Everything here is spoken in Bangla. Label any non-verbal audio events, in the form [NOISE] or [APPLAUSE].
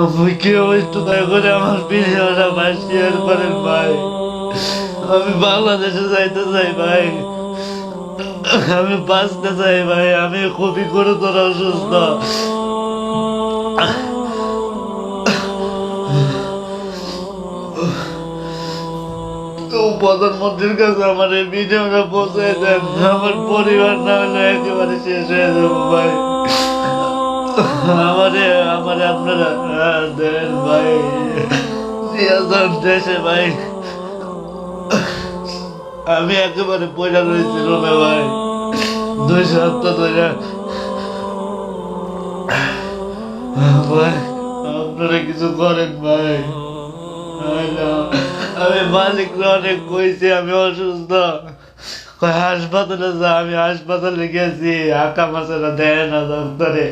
আমি কেউ একটু দয়া করে আমার ভিডিওটা ভাই শেয়ার করেন ভাই। আমি বাংলাদেশে যাইতে চাই ভাই। আমি বাঁচতে চাই ভাই, আমি খুবই গুরুতর অসুস্থ। প্রধানমন্ত্রীর কাছে আমার এই ভিডিওটা পৌঁছে দেন। আমার পরিবার না হলে একেবারে শেষ হয়ে যাব ভাই। [LAUGHS] আমারে আমারে আপনারা দেন ভাই। সিয়াজান দেশে ভাই। আমি একেবারে পয়সা রয়েছি রুমে ভাই। দুই সপ্তাহ ধরে ভাই, আপনারা কিছু করেন ভাই। আমি মালিক অনেক কইছি, আমি অসুস্থ। হাসপাতালে যা আমি হাসপাতালে গেছি। আঁকা মাসের দেয় না দপ্তরে।